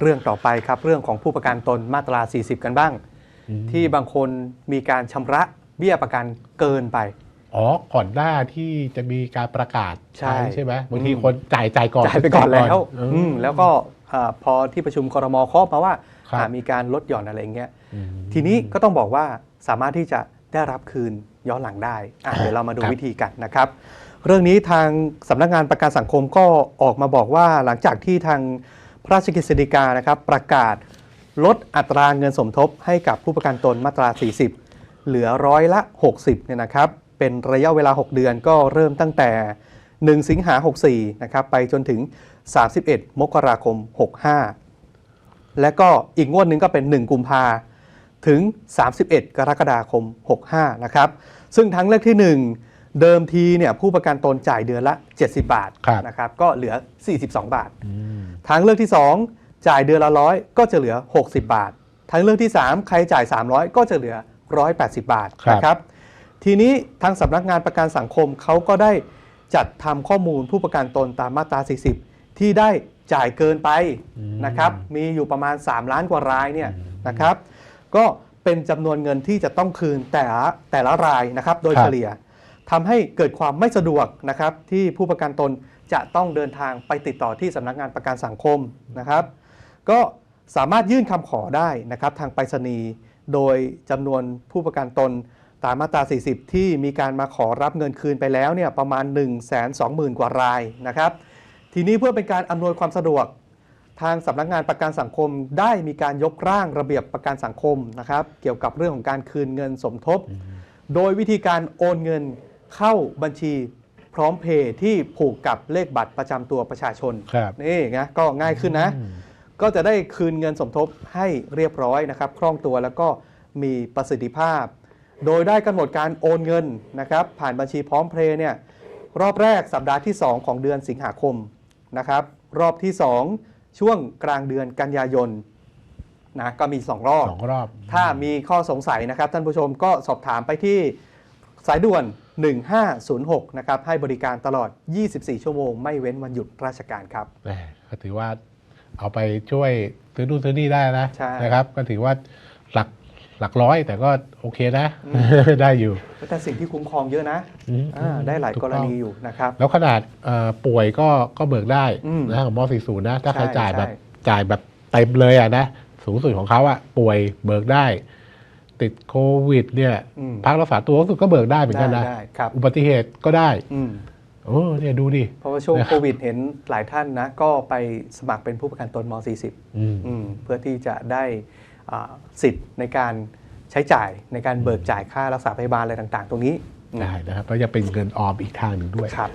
เรื่องต่อไปครับ เรื่องของผู้ประกันตนมาตรา 40 กันบ้างอืมที่บางคนมีการชำระเบี้ยประกันเกินไป อ๋อ ก่อนหน้าที่จะมีการประกาศใช่ใช่ไหมบางทีอืมคนจ่ายจ่ายก่อนจ่ายไปก่อนแล้วอืมอืมแล้วก็อ่าพอที่ประชุมครมเคาะมาว่าครับอ่ามีการลดหย่อนอะไรเงี้ยอืมทีนี้ก็ต้องบอกว่าสามารถที่จะได้รับคืนย้อนหลังได้อะครับเดี๋ยวเรามาดูครับวิธีกันนะครับ เรื่องนี้ทางสำนักงานประกันสังคมก็ออกมาบอกว่าหลังจากที่ทาง พระราชกฤษฎีกานะครับประกาศลดอัตราเงินสมทบให้กับผู้ประกันตนมาตรา 40 เหลือร้อยละ 60เนี่ยนะครับเป็นระยะเวลา 6 เดือนก็เริ่มตั้งแต่ 1 สิงหา 64นะครับไปจนถึง 31 มกราคม 65 และก็อีกงวดหนึ่งก็เป็น 1 กุมภาถึง 31 กรกฎาคม 65นะครับซึ่งทั้งเลขที่ 1 เดิมทีเนี่ยผู้ประกันตนจ่ายเดือนละ 70 บาทครับนะครับก็เหลือ 42 บาทอืม ทางเลือกที่ 2 จ่ายเดือนละร้อยก็จะเหลือ 60 บาท ทางเลือกที่ 3 ใครจ่าย 300 ก็จะเหลือ 180 บาทครับนะครับ ทีนี้ทางสำนักงานประกันสังคมเขาก็ได้จัดทำข้อมูลผู้ประกันตนตามมาตรา 40 ที่ได้จ่ายเกินไปนะครับ มีอยู่ประมาณ 3 ล้านกว่ารายเนี่ยนะครับ ก็เป็นจำนวนเงินที่จะต้องคืนแต่ละแต่ละรายนะครับ โดยครับเฉลี่ยทำให้เกิดความไม่สะดวกนะครับที่ผู้ประกันตน จะต้องเดินทางไปติดต่อที่สำนักงานประกันสังคมนะครับ ก็สามารถยื่นคำขอได้นะครับทางไปรษณีย์โดยจำนวนผู้ประกันตนตามมาตรา 40 ที่มีการมาขอรับเงินคืนไปแล้วเนี่ยประมาณ 1 2 0 0 0 0 กว่ารายนะครับ ทีนี้เพื่อเป็นการอำนวยความสะดวก ทางสำนักงานประกันสังคมได้มีการยกร่างระเบียบประกันสังคมนะครับ เกี่ยวกับเรื่องของการคืนเงินสมทบ โดยวิธีการโอนเงินเข้าบัญชี พร้อมเพย์ที่ผูกกับเลขบัตรประจำตัวประชาชนครับนี่ไงก็ง่ายขึ้นนะอืมก็จะได้คืนเงินสมทบให้เรียบร้อยนะครับคล่องตัวแล้วก็มีประสิทธิภาพ โดยได้กำหนดการโอนเงินนะครับ ผ่านบัญชีพร้อมเพลย์เนี่ยรอบแรกสัปดาห์ที่ 2 ของเดือนสิงหาคมนะครับ รอบที่ 2 ช่วงกลางเดือนกันยายนนะก็มี 2 รอบ สองรอบ ถ้ามีข้อสงสัยนะครับท่านผู้ชมก็สอบถามไปที่ สายด่วน 1506 นะครับ ให้บริการตลอด 24 ชั่วโมง ไม่เว้นวันหยุดราชการครับแหมก็ถือว่าเอาไปช่วยซื้อนู่นซื้อนี่ได้นะใช่นะครับ ก็ถือว่าหลักหลักร้อยแต่ก็โอเคนะ ได้อยู่ แต่สิ่งที่คุ้มครองเยอะนะอืมอ่าได้หลายถูกรต้องณีอยู่นะครับ แล้วขนาดเอ่อป่วยก็ก็เบิกได้อืมนะของม .40 นะ ถ้าใครใช่จ่ายแบบใช่จ่ายแบบเต็มเลยอะนะ สูงสุดของเขาอะป่วยเบิกได้ ติดโควิด เนี่ย อืมพักรักษาตัวก็เบิกได้เหมือนได้กันนะได้ครับ อุบัติเหตุก็ได้อืมโอ้เนี่ยดูดิเพราะว่าช่วงนะโควิดเห็นหลายท่านนะ ก็ไปสมัครเป็นผู้ประกันตนม 40 อืม อืมเพื่อที่จะได้อ่าสิทธิ์ในการใช้จ่ายในการเบิกจ่ายค่ารักษาพยาบาลอะไรต่าง ๆ ตรงนี้อืมได้นะครับแล้วจะเป็นเงินออมอีกทางหนึ่งด้วย ครับ